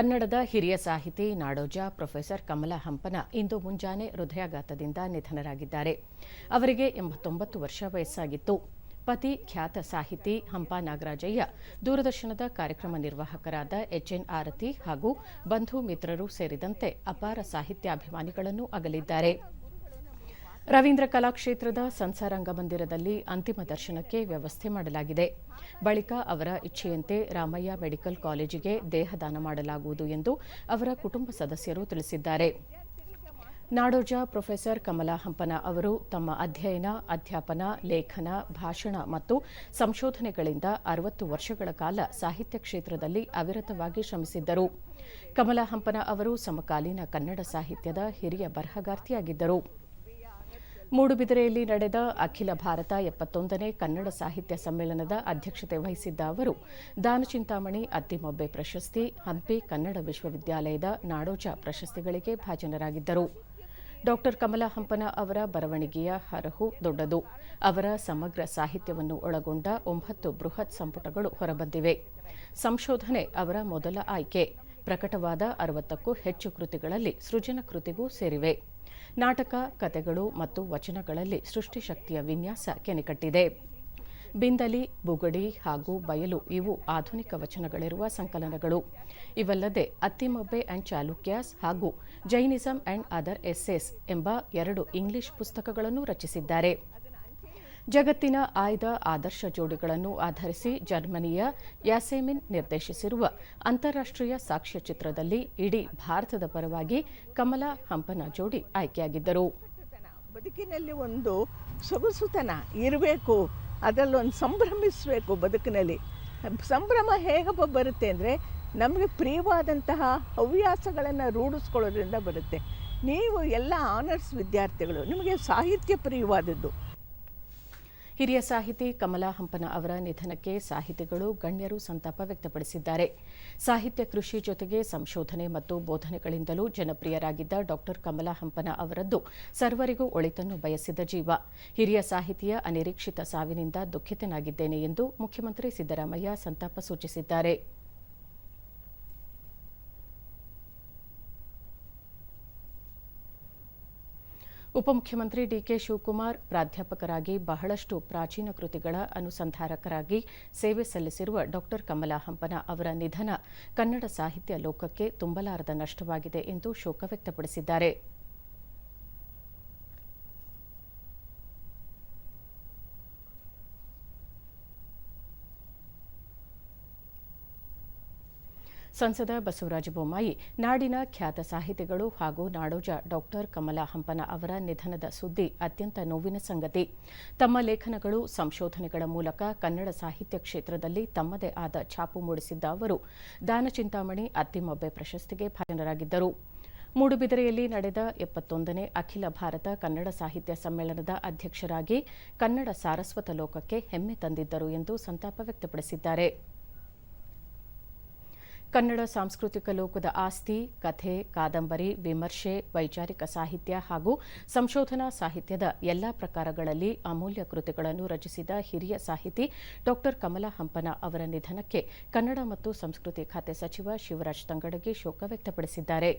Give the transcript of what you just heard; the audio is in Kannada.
ಕನ್ನಡದ ಹಿರಿಯ ಸಾಹಿತಿ ನಾಡೋಜ ಪ್ರೊಫೆಸರ್ ಕಮಲ ಹಂಪನ ಇಂದು ಮುಂಜಾನೆ ಹೃದಯಾಘಾತದಿಂದ ನಿಧನರಾಗಿದ್ದಾರೆ. ಅವರಿಗೆ ಎಂಬತ್ತೊಂಬತ್ತು ವರ್ಷ ವಯಸ್ಸಾಗಿತ್ತು. ಪತಿ ಖ್ಯಾತ ಸಾಹಿತಿ ಹಂಪ ನಾಗರಾಜಯ್ಯ, ದೂರದರ್ಶನದ ಕಾರ್ಯಕ್ರಮ ನಿರ್ವಾಹಕರಾದ ಎಚ್ಎನ್ ಆರತಿ ಹಾಗೂ ಬಂಧು ಮಿತ್ರರು ಸೇರಿದಂತೆ ಅಪಾರ ಸಾಹಿತ್ಯಾಭಿಮಾನಿಗಳನ್ನು ಅಗಲಿದ್ದಾರೆ. ರವೀಂದ್ರ ಕಲಾಕ್ಷೇತ್ರದ ಸಂಸಾರ ರಂಗಮಂದಿರದಲ್ಲಿ ಅಂತಿಮ ದರ್ಶನಕ್ಕೆ ವ್ಯವಸ್ಥೆ ಮಾಡಲಾಗಿದೆ. ಬಳಿಕ ಅವರ ಇಚ್ಛೆಯಂತೆ ರಾಮಯ್ಯ ಮೆಡಿಕಲ್ ಕಾಲೇಜಿಗೆ ದೇಹದಾನ ಮಾಡಲಾಗುವುದು ಎಂದು ಅವರ ಕುಟುಂಬ ಸದಸ್ಯರು ತಿಳಿಸಿದ್ದಾರೆ. ನಾಡೋಜ ಪ್ರೊಫೆಸರ್ ಕಮಲಾ ಹಂಪನ ಅವರು ತಮ್ಮ ಅಧ್ಯಯನ, ಅಧ್ಯಾಪನ, ಲೇಖನ, ಭಾಷಣ ಮತ್ತು ಸಂಶೋಧನೆಗಳಿಂದ ಅರವತ್ತು ವರ್ಷಗಳ ಕಾಲ ಸಾಹಿತ್ಯ ಕ್ಷೇತ್ರದಲ್ಲಿ ಅವಿರತವಾಗಿ ಶ್ರಮಿಸಿದ್ದರು. ಕಮಲಾ ಹಂಪನ ಅವರು ಸಮಕಾಲೀನ ಕನ್ನಡ ಸಾಹಿತ್ಯದ ಹಿರಿಯ ಬರಹಗಾರ್ತಿಯಾಗಿದ್ದರು. ಮೂಡುಬಿದಿರೆಯಲ್ಲಿ ನಡೆದ ಅಖಿಲ ಭಾರತ ಎಪ್ಪತ್ತೊಂದನೇ ಕನ್ನಡ ಸಾಹಿತ್ಯ ಸಮ್ಮೇಳನದ ಅಧ್ಯಕ್ಷತೆ ವಹಿಸಿದ್ದ ಅವರು ದಾನಚಿಂತಾಮಣಿ ಅತ್ತಿಮೊಬ್ಬೆ ಪ್ರಶಸ್ತಿ, ಹಂಪಿ ಕನ್ನಡ ವಿಶ್ವವಿದ್ಯಾಲಯದ ನಾಡೋಜ ಪ್ರಶಸ್ತಿಗಳಿಗೆ ಭಾಜನರಾಗಿದ್ದರು. ಡಾಕ್ಟರ್ ಕಮಲಾ ಹಂಪನ ಅವರ ಬರವಣಿಗೆಯ ಹರಹು ದೊಡ್ಡದು. ಅವರ ಸಮಗ್ರ ಸಾಹಿತ್ಯವನ್ನು ಒಳಗೊಂಡ ಒಂಬತ್ತು ಬೃಹತ್ ಸಂಪುಟಗಳು ಹೊರಬಂದಿವೆ. ಸಂಶೋಧನೆ ಅವರ ಮೊದಲ ಆಯ್ಕೆ. ಪ್ರಕಟವಾದ ಅರವತ್ತಕ್ಕೂ ಹೆಚ್ಚು ಕೃತಿಗಳಲ್ಲಿ ಸೃಜನ ಕೃತಿಗೂ ಸೇರಿವೆ. ನಾಟಕ, ಕತೆಗಳು ಮತ್ತು ವಚನಗಳಲ್ಲಿ ಸೃಷ್ಟಿಶಕ್ತಿಯ ವಿನ್ಯಾಸ ಕೆನೆಕಟ್ಟಿದೆ. ಬಿಂದಲಿ, ಬುಗಡಿ ಹಾಗೂ ಬಯಲು ಇವು ಆಧುನಿಕ ವಚನಗಳಿರುವ ಸಂಕಲನಗಳು. ಇವಲ್ಲದೆ ಅತ್ತಿಮೊಬ್ಬೆ ಅಂಡ್ ಚಾಲುಕ್ಯಾಸ್ ಹಾಗೂ ಜೈನಿಸಂ ಅಂಡ್ ಅದರ್ ಎಸ್ಸೆಸ್ ಎಂಬ ಎರಡು ಇಂಗ್ಲಿಷ್ ಪುಸ್ತಕಗಳನ್ನು ರಚಿಸಿದ್ದಾರೆ. ಜಗತ್ತಿನ ಆಯ್ದ ಆದರ್ಶ ಜೋಡಿಗಳನ್ನು ಆಧರಿಸಿ ಜರ್ಮನಿಯ ಯಾಸೆಮಿನ್ ನಿರ್ದೇಶಿಸಿರುವ ಅಂತಾರಾಷ್ಟ್ರೀಯ ಸಾಕ್ಷ್ಯಚಿತ್ರದಲ್ಲಿ ಇಡೀ ಭಾರತದ ಪರವಾಗಿ ಕಮಲಾ ಹಂಪನ ಜೋಡಿ ಆಯ್ಕೆಯಾಗಿದ್ದರು. ಬದುಕಿನಲ್ಲಿ ಒಂದು ಸೊಗಸುತನ ಇರಬೇಕು ಅದರಲ್ಲೊಂದು ಸಂಭ್ರಮಿಸಬೇಕು ಬದುಕಿನಲ್ಲಿ. ಸಂಭ್ರಮ ಹೇಗಪ್ಪ ಬರುತ್ತೆ ಅಂದರೆ ನಮಗೆ ಪ್ರಿಯವಾದಂತಹ ಹವ್ಯಾಸಗಳನ್ನು ರೂಢಿಸ್ಕೊಳ್ಳೋದ್ರಿಂದ ಬರುತ್ತೆ. ನೀವು ಎಲ್ಲ ಆನರ್ಸ್ ವಿದ್ಯಾರ್ಥಿಗಳು, ನಿಮಗೆ ಸಾಹಿತ್ಯ ಪ್ರಿಯವಾದದ್ದು. ಹಿರಿಯ ಸಾಹಿತಿ ಕಮಲಾ ಹಂಪನ ಅವರ ನಿಧನಕ್ಕೆ ಸಾಹಿತಿಗಳು ಗಣ್ಯರು ಸಂತಾಪ ವ್ಯಕ್ತಪಡಿಸಿದ್ದಾರೆ. ಸಾಹಿತ್ಯ ಕೃಷಿ ಜೊತೆಗೆ ಸಂಶೋಧನೆ ಮತ್ತು ಬೋಧನೆಗಳಿಂದಲೂ ಜನಪ್ರಿಯರಾಗಿದ್ದ ಡಾಕ್ಟರ್ ಕಮಲಾ ಹಂಪನ ಅವರದ್ದು ಸರ್ವರಿಗೂ ಒಳಿತನ್ನು ಬಯಸಿದ ಜೀವ. ಹಿರಿಯ ಸಾಹಿತಿಯ ಅನಿರೀಕ್ಷಿತ ಸಾವಿನಿಂದ ದುಃಖಿತನಾಗಿದ್ದೇನೆ ಎಂದು ಮುಖ್ಯಮಂತ್ರಿ ಸಿದ್ದರಾಮಯ್ಯ ಸಂತಾಪ ಸೂಚಿಸಿದ್ದಾರೆ. ಉಪಮುಖ್ಯಮಂತ್ರಿ ಡಿಕೆ ಶಿವಕುಮಾರ್ ಪ್ರಾಧ್ಯಾಪಕರಾಗಿ ಬಹಳಷ್ಟು ಪ್ರಾಚೀನ ಕೃತಿಗಳ ಅನುಸಂಧಾರಕರಾಗಿ ಸೇವೆ ಸಲ್ಲಿಸಿರುವ ಡಾಕ್ಟರ್ ಕಮಲಾ ಹಂಪನ ಅವರ ನಿಧನ ಕನ್ನಡ ಸಾಹಿತ್ಯ ಲೋಕಕ್ಕೆ ತುಂಬಲಾರದ ನಷ್ಟವಾಗಿದೆ ಎಂದು ಶೋಕ ವ್ಯಕ್ತಪಡಿಸಿದ್ದಾರೆ. ಸಂಸದ ಬಸವರಾಜ ಬೊಮ್ಮಾಯಿ, ನಾಡಿನ ಖ್ಯಾತ ಸಾಹಿತಿಗಳು ಹಾಗೂ ನಾಡೋಜ ಡಾಕ್ಟರ್ ಕಮಲಾ ಹಂಪನ ಅವರ ನಿಧನದ ಸುದ್ದಿ ಅತ್ಯಂತ ನೋವಿನ ಸಂಗತಿ. ತಮ್ಮ ಲೇಖನಗಳು ಸಂಶೋಧನೆಗಳ ಮೂಲಕ ಕನ್ನಡ ಸಾಹಿತ್ಯ ಕ್ಷೇತ್ರದಲ್ಲಿ ತಮ್ಮದೇ ಆದ ಛಾಪು ಮೂಡಿಸಿದ್ದ ಅವರು ದಾನಚಿಂತಾಮಣಿ ಅತ್ತಿಮೊಬ್ಬೆ ಪ್ರಶಸ್ತಿಗೆ ಭಾಜನರಾಗಿದ್ದರು. ಮೂಡುಬಿದಿರೆಯಲ್ಲಿ ನಡೆದ ಎಪ್ಪತ್ತೊಂದನೇ ಅಖಿಲ ಭಾರತ ಕನ್ನಡ ಸಾಹಿತ್ಯ ಸಮ್ಮೇಳನದ ಅಧ್ಯಕ್ಷರಾಗಿ ಕನ್ನಡ ಸಾರಸ್ವತ ಲೋಕಕ್ಕೆ ಹೆಮ್ಮೆ ತಂದಿದ್ದರು ಎಂದು ಸಂತಾಪ ವ್ಯಕ್ತಪಡಿಸಿದ್ದಾರೆ. ಕನ್ನಡ ಸಾಂಸ್ಕೃತಿಕ ಲೋಕದ ಆಸ್ತಿ, ಕಥೆ, ಕಾದಂಬರಿ, ವಿಮರ್ಶೆ, ವೈಚಾರಿಕ ಸಾಹಿತ್ಯ ಹಾಗೂ ಸಂಶೋಧನಾ ಸಾಹಿತ್ಯದ ಎಲ್ಲಾ ಪ್ರಕಾರಗಳಲ್ಲಿ ಅಮೂಲ್ಯ ಕೃತಿಗಳನ್ನು ರಚಿಸಿದ ಹಿರಿಯ ಸಾಹಿತಿ ಡಾಕ್ಟರ್ ಕಮಲಾ ಹಂಪನ ಅವರ ನಿಧನಕ್ಕೆ ಕನ್ನಡ ಮತ್ತು ಸಂಸ್ಕೃತಿ ಖಾತೆ ಸಚಿವ ಶಿವರಾಜ್ ತಂಗಡಗಿ ಶೋಕ ವ್ಯಕ್ತಪಡಿಸಿದ್ದಾರೆ.